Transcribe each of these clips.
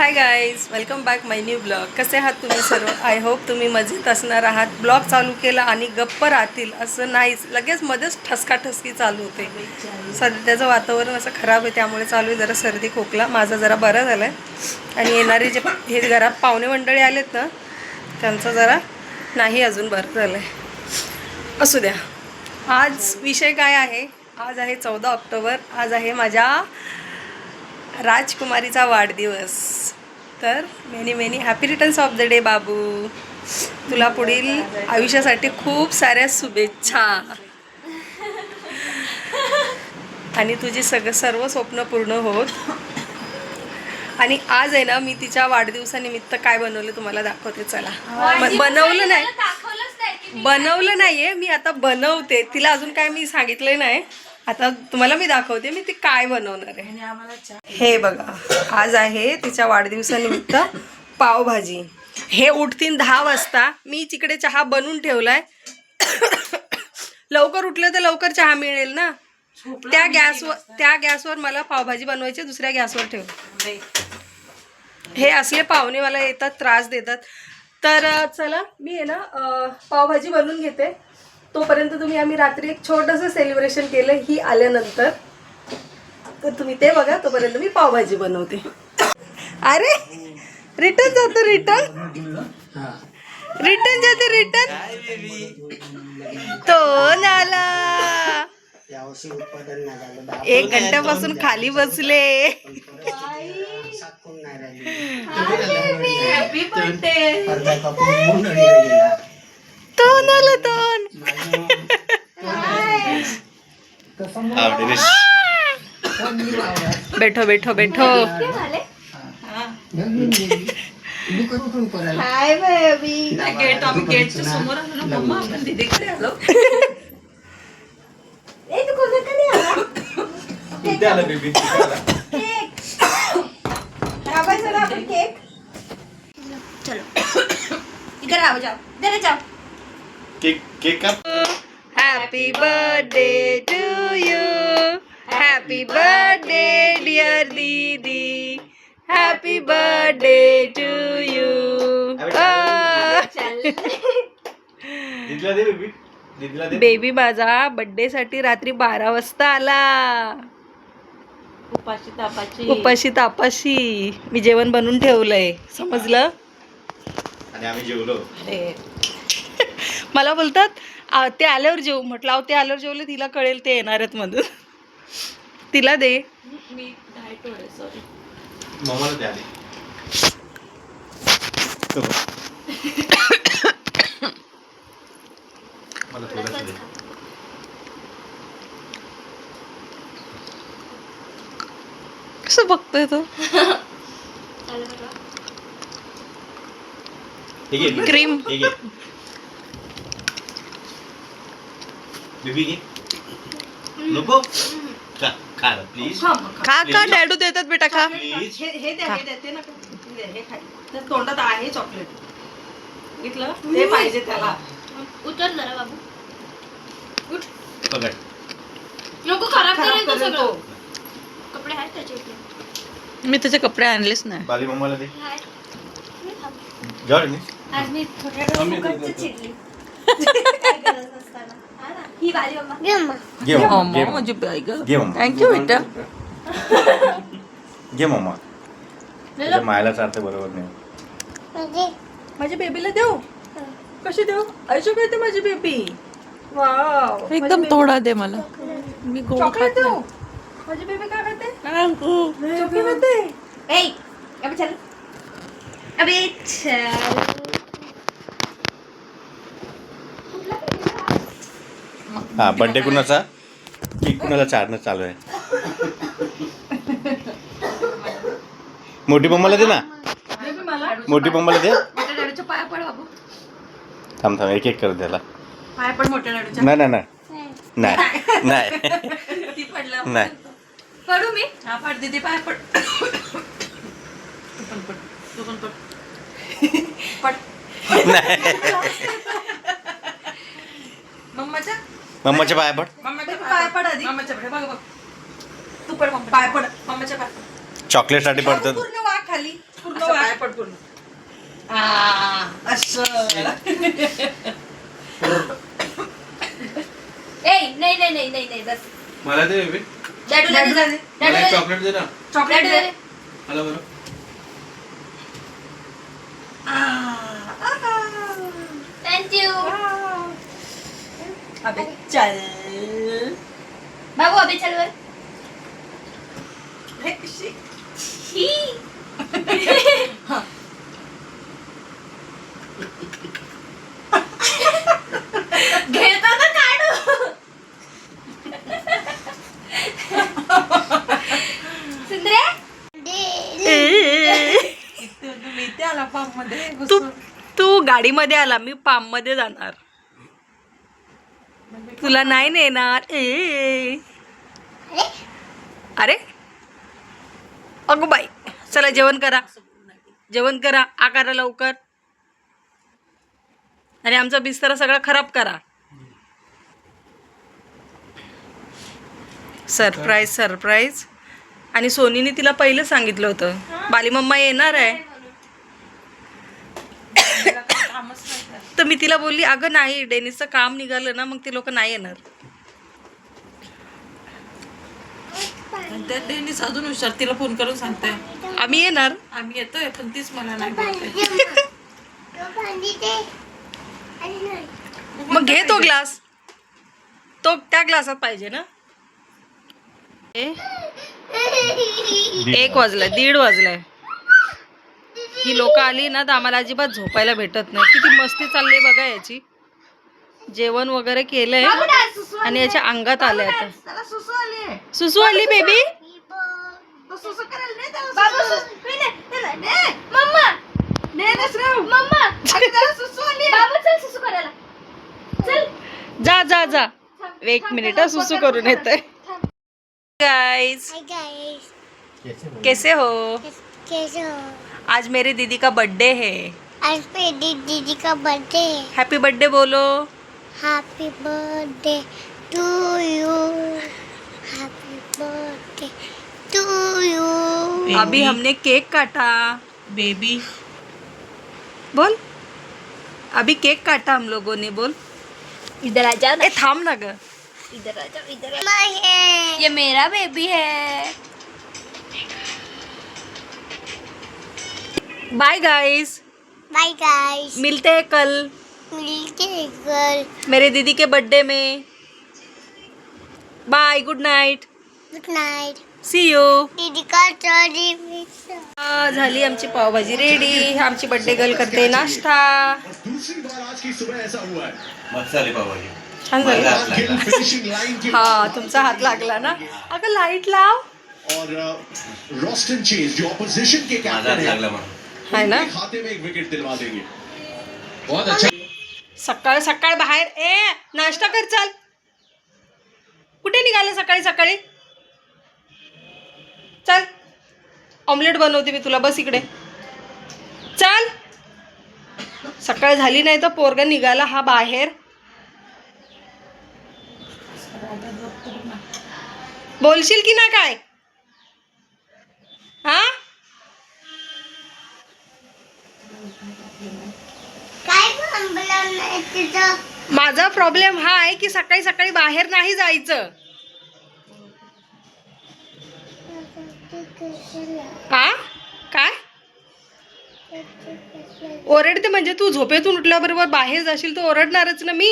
Hi guys welcome back my new blog कसे आहात तुम्ही सर्व? आय होप तुम्ही मजेत असणार आहात. ब्लॉग चालू केला आणि गप्प राहतील असं नाहीच. लगेच मध्येच ठसकाठसकी चालू होते. सध्याचं वातावरण असं खराब आहे त्यामुळे चालू आहे. जरा सर्दी खोकला. माझा जरा बरा झाला आहे आणि येणारे जे हे घरात पाहुणे मंडळी आलेत ना त्यांचं जरा नाही अजून बरं झालं आहे असू द्या. आज विषय काय आहे? आज आहे चौदा ऑक्टोबर. आज आहे माझ्या राजकुमारीचा वाढदिवस. तर many many happy returns of the day बाबू. तुला पुढील आयुष्यासाठी खूप साऱ्या शुभेच्छा. आणि तुझी सगळं सर्व स्वप्न पूर्ण होत. आणि आज आहे ना मी तिच्या वाढदिवसानिमित्त काय बनवलं तुम्हाला दाखवते चला. बनवलं नाही. बनवलं नाहीये मी आता बनवते. तिला अजून काय मी सांगितलं नाही. आता तुम्हाला मी दाखवते मी ती काय बनवणार आहे. हे बघा आज आहे तिच्या वाढदिवसानिमित्त पावभाजी. हे उठतीन दहा वाजता मी तिकडे चहा बनवून ठेवलाय. लवकर उठलं तर लवकर चहा मिळेल ना? त्या गॅसवर त्या गॅसवर मला पावभाजी बनवायची दुसऱ्या गॅसवर ठेव. हे असले पाहुणे मला येतात त्रास देतात. तर चला मी आहे ना पावभाजी बनवून घेते. तोपर्यंत तुम्ही आम्ही रात्री एक छोटंसं सेलिब्रेशन केलं ही आल्यानंतर. तर तुम्ही ते बघा तोपर्यंत मी पावभाजी बनवते. अरे रिटर्न जातो रिटर्न रिटर्न जाते रिटर्न तो नाला. यावर्षी उत्पादन नाही झालं दहा एक घंट्यापासून खाली बसले सात कोण नाही राहिली बर्थडे अर्धा कापून मुंडळीला गेला तो नाला दोन बैठो बैठो बैठो दुकान उठून करायला हाय बेबी गेट आम्ही गेटच्या समोर इधर आओ जाओ इधर जाओ cake cake happy birthday to you happy birthday dear didi happy birthday to you baby दीदीला दे बेबी माझा बर्थडे साठी रात्री बारा वाजता आला. उपाशी तापाची. उपाशी तापाशी. मी जेवण बनवून ठेवलंय. समजलं? आणि आम्ही जेवलो. अरे. मला बोलतात "आ, ते आल्यावर जेव म्हटलं अहो ते आल्यावर जेवले तिला कळेल ते येणार आहेत मधून तिला दे. मी कसं बघतोय तो? हे क्रीम. हे घे बेबी घे नको? खा खा प्लीज खा डॅडू देतात बेटा खा. हे हे द्या हे द्या ते नका. हे द्या, हे खाय तर तोंडात आहे चॉकलेट घेतलं ते पाहिजे त्याला. उतर जरा बाबू. पकड. नको खराब खराब करेल तो करेल तो. सगळं कपडे आहेत त्याचे इथे. मी त्याचे कपडे आणलेच नाही. बाली मम्माला दे. आहेत. थांब. आज मी थोड्या फुकटचं चिडली. हा ना? बाली मम्मा घे मम्मा घे मम्मा. माझी बाई ग. घे मम्मा थँक्यू बेटा घे मम्मा तुझ्या मायला चालतं बरोबर नाही. माझ्या बेबीला देऊ? कशी देऊ? ऐशो करते माझी बेबी वाव एकदम थोडा दे मला. मी गोड चॉकलेट खात देऊ? माझी बेबी काय खाते? नाही. चॉकलेट खाते ए अबे चल. अबे चल. हा बर्थडे कुणाचा? केक कुणाला चारणं चालू आहे? मोठी मम्माला दे ना. मला मोठी मम्माला दे. मोठ्या डॅडूच्या पाया पड बाबू थांब थांब एक एक कर त्याला. पाया पड मोठ्या डॅडूच्या नाही नाही नाही. नाही नाही. ती पडलं नाही. पडू मी. हा पड दीदी पाया पड. तू पण पड. तू पण पड पड मम्माच्या मम्माच्या पाया पड. मम्माच्या पाय पड आधी. मम्माच्या पाय बघ बघ. तू पड मम्मा. पाय पड. मम्माच्या पाय चॉकलेटसाठी पडतं पूर्ण वा खाली. पूर्ण पाय पड पूर्ण. ए नाही नाही नाही नाही नाही बस. मला दे बेबी. डॅडूला दे जा. मला डॅडूला एक दे. चॉकलेट दे ना. चॉकलेट डॅडूला दे. दे. मला बरं थँक्यू अबे चल। बाबू अभि चल वर. हे, शी. ही. घेतो ना काढू. सुंदरे? तू तू गाडीमध्ये आला मी पाममध्ये जाणार. तुला नाही नेणार. ए. अरे. अगो बाई चला जेवण करा. जेवण करा आकारा लवकर. आणि आमचा बिस्तर सगळा खराब करा. सरप्राईज सरप्राईज आणि सोनीने तिला पहिलं सांगितलं होतं. बाली मम्मा येणार आहे. तर मी तिला बोलली अगं नाही डेनिसचं काम निघालं ना मग ते लोक नाही येणार. आणि त्या डेनीस अजून हुशार तिला फोन करून सांगते आम्ही येणार. आम्ही येतोय पण तीच मला नाही बोलते. मग घे तो ग्लास. तो त्या ग्लासात पाहिजे ना. ए, एक वाजलाय दीड वाजलाय. ही लोक आली ना तर आम्हाला अजिबात झोपायला भेटत नाही. किती मस्ती चालली आहे बघा याची. जेवण वगैरे केलंय आणि याच्या अंगात आलंय आता. सुसू आली बेबी बाबू सु- नाही, नाही, नाही, नाही. मम्मा. मम्मा. बाबू चल सुसू करायला. चल. जा जा जा. एक मिनिट सुसू करून येतोय. गाइस हाय गाइस कैसे हो? कैसे हो? आज मेरे दीदी का बर्थडे है। आज मेरी दीदी का बर्थडे है। हैप्पी बर्थडे बोलो। Happy birthday to you happy birthday to you अभी हमने केक काटा। बेबी बोल। अभी केक काटा हम लोगों ने बोल। इधर आ जाओ ए थांब ना इधर आ जाओ इधर आ जाओ। ये मेरा बेबी है। बाय गाइस बाय गाइस मिलते हैं कल। मिलते हैं कल। मेरे दीदी के बर्थडे में। Bye good night good night see you दीदी का सॉरी झाली आमची पावभाजी रेडी आमची बर्थडे गर्ल करते नाश्ता। दूसरी बार आज की सुबह ऐसा हुआ है मस्त झाली पावभाजी छान झाली हा तुमचा हात लागला ना? अगं लाईट लाव. और रोस्टन चेज जो ऑपोजिशन के कैप्टन लागला है। म्हणून. है ना? खाते में एक विकेट दिलवा देंगे। बहुत अच्छा। सकाळ सकाळ बाहेर. ए नाश्ता कर चाल. कुठे निघाला सकाळी सकाळी? चल. ऑमलेट बनवते मी तुला बस इकडे. चल. सकाळ झाली नाही तर पोरगा निघाला हा बाहेर. बोलशील की ना काय? माझा प्रॉब्लेम हा आहे की सकाळी सकाळी बाहेर नाही जायचं. हा? काय? ओरडते म्हणजे तू झोपेतून उठल्याबरोबर बाहेर जाशील तर ओरडणारच ना मी.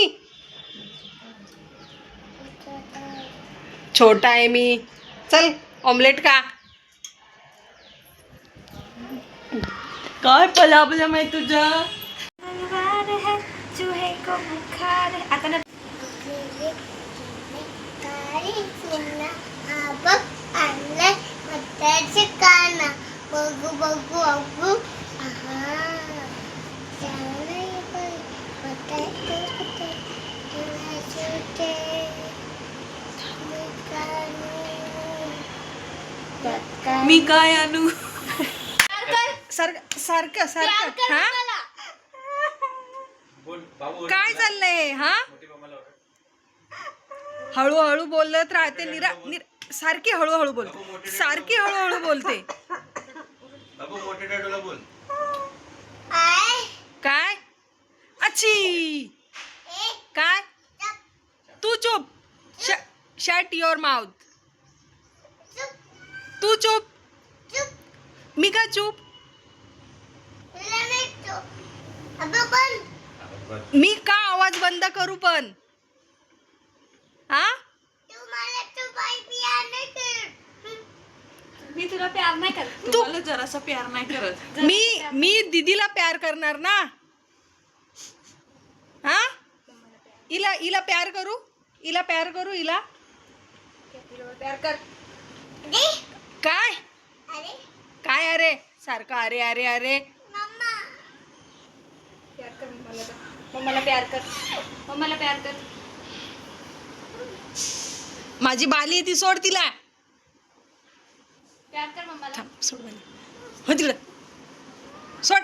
छोटा आहे मी. चल ऑमलेट का काय पलाबला आहे तुझ्या बुखार है आता ना आणलंय मत्याचे काना बघू बघू बघू आहा छान आहे बाई. बटाटे कुठे? गुळाचे होते. मी काढू. त्यात काय? हा चाललंय हा? हळूहळू बोलत राहते निरा निर सारखी हळूहळू बोलते. सारखी हळूहळू बोलते. बाबू मोठे डॅडूला बोल. काय? अच्छी. काय? तू चुप. शट युअर माउथ तू चुप. मी का चुप? मी का आवाज बंद करू पण? हा? मी तुला प्यार नाही करत. जरासा प्यार नाही करत. मी मी दीदीला प्यार करणार ना? हा? इला इला प्यार करू? इला प्यार करू इला? प्यार कर. काय? काय अरे? सारखं अरे अरे अरे प्यार कर मम्माला प्यार कर. मम्माला प्यार कर. माझी बाली आहे ती सोड तिला. प्यार कर मम्माला. थांब सोड बाली. हो तिकडं. सोड.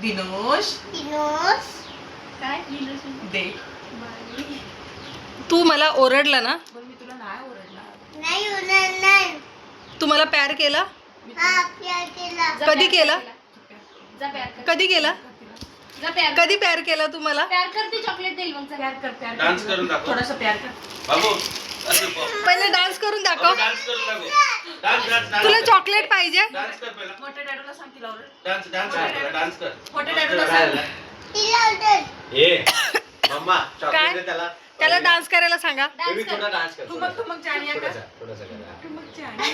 दिनोश. काय? दे तू मला ओरडला ना? पण मी तुला नाही ओरडला. तू मला प्यार केला? कधी प्यार केला? कर तिला. जा प्यार कर कधी केला जा प्यार कर. कधी प्यार केला तू मला प्यार कर ती चॉकलेट देईल मग प्यार कर प्यार डान्स करून दाखव थोडासा प्यार कर बाबू असं प- पहिले डान्स करून बाबू दाखव डान्स करून दाखव डान्स डान्स डान्स तुला कर. चॉकलेट पाहिजे डान्स कर पहिला मोठ्या डॅडूला सांग तिला ओरड डान्स डान्स कर पहिला डान्स कर मोठ्या डॅडूला सांग ए मम्मा काय? चॉकलेट दे त्याला त्याला डान्स करायला सांगा बेबी थोडा डान्स कर ठुमक ठुमक जाणीया का थोडासा थोडासा करा ठुमक जाणी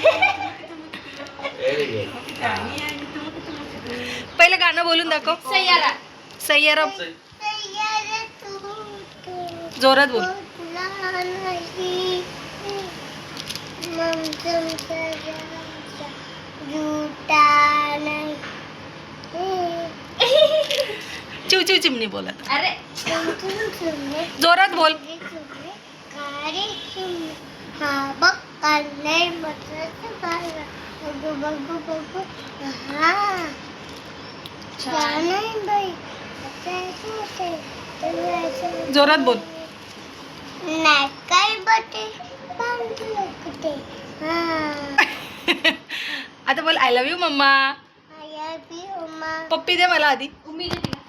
व्हेरी गुड जाणी आणि ठुमक ठुमक पहिले गाणं बोलून दाखव. सैयारा. सय्यारा जोरात बोल. चिव चिव चिमणी बोलत अरे. जोरात बोल. हा बघ काढलंय मस्त बघू बघू बघू हा छान जोरात बोल. हा. आता बोल आय लव्ह यू मम्मा. पप्पी दे मला आधी उम्मी दे तिला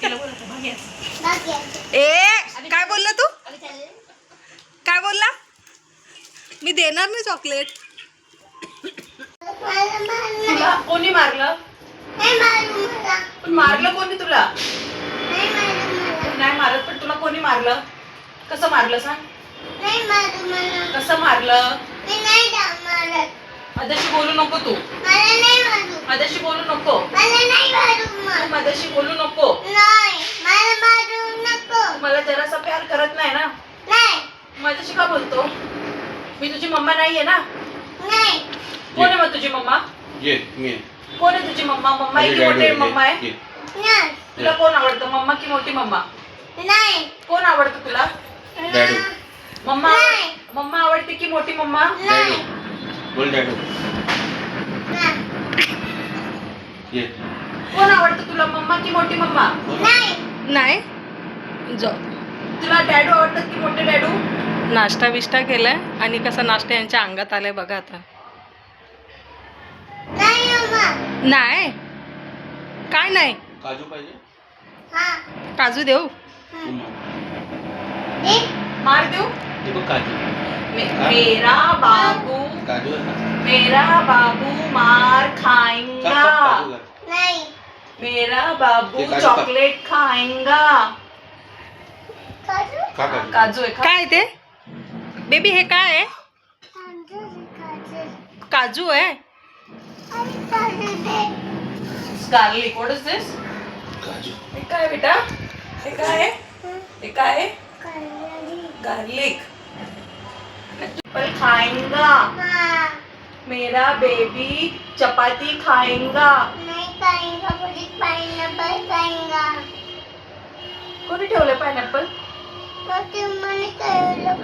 तिला बोलत भाग्या बघ ए काय बोलला तू? काय बोलला? मी देणार नाही चॉकलेट. तुला कोणी मारलं? पण मारलं कोणी तुला? नाही मारत पण तुला कोणी मारलं? कसं मारलं सांग? कसं मारलं? माझ्याशी बोलू नको तू. मला नाही मारू माझ्याशी बोलू नको. माझ्याशी बोलू नको. नाही मला जरासा प्यार करत नाही ना? माझ्याशी का बोलतो? मी तुझी मम्मा नाहीये ना? नाही. कोण आहे मग तुझी मम्मा? ये मी. कोण आहे तुझी मम्मा? मम्मा आहे की मोठी मम्मा आहे? नाही तुला कोण आवडतं? मम्मा की मोठी मम्मा? नाही. कोण आवडतं तुला? डॅडू. मम्मा नाही. मम्मा आवडते की मोठी मम्मा? डॅडू. बोल डॅडू. नाही. ये. कोण आवडतं तुला? मम्मा की मोठी मम्मा? नाही. नाही. जो तुला डॅडू आवडतात की मोठे डॅडू? नाश्ता बिष्टा केलाय आणि कसा नाश्ता यांच्या अंगात आलाय बघा आता. नाही. काय नाही. काजू पाहिजे? हा. काजू देऊ. मार. दे मार देऊ. बघ काजू. मे-? मेरा बाबू. काजू आहे ना? मेरा बाबू मार खा, खाएगा काजू. नाही. मेरा बाबू ते काजू खा. चॉकलेट खाएगा काजू? खा काजू. काजू आहे काय ते? बेबी हे काय आहे? काजू आहे. गार्लिक व्हॉट इज़ दिस काजू। हे काय बेटा हे? काय आहे हे? काय गार्लिक एप्पल खाएगा। मेरा बेबी चपाती खाएगा। नहीं खाएगा मुझे पाइनएप्पल खाएगा कोणी ठेवलं कहलो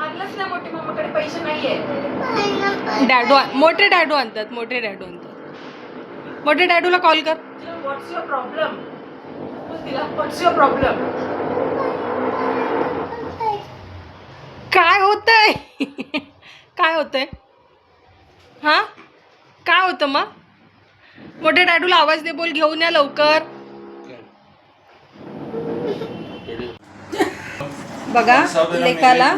ना मोठी पैसे नाहीये. डॅडू मोठे डॅडू आणतात मोठे डॅडू आणतात. मोठे डॅडूला कॉल कर. व्हॉट्स युअर प्रॉब्लेम तिला व्हॉट्स युअर प्रॉब्लेम काय होतंय? काय होतंय? हा? काय होतं मग? मोठे डॅडूला आवाज दे बोल घेऊन या लवकर. बघा लेकाला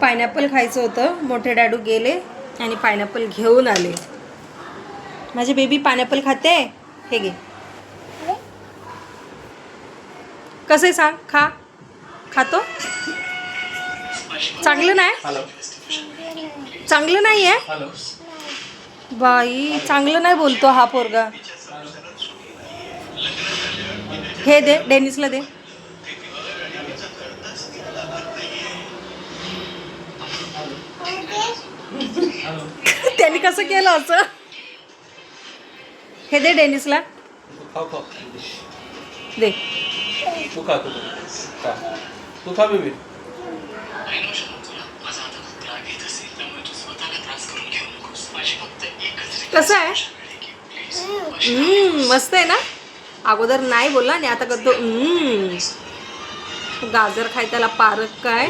पायनॅपल खायचं होतं. मोठे डॅडू गेले आणि पायनॅपल घेऊन आले. माझे बेबी पायनॅपल खाते? हे घे. कसं सांग? खा. खातो? चांगलं नाही? चांगलं नाही आहे बाई चांगलं नाही बोलतो हा पोरगा. हे दे डेनिसला दे. त्यांनी कसं केलं असं? हे दे डेनिसला. दे. तू खा तू. खा. तू खा बेबी. कसं आहे? हम्म, मस्त आहे ना? अगोदर नाही बोलला आणि आता करतो. हम्म. गाजर खाय त्याला पारक काय?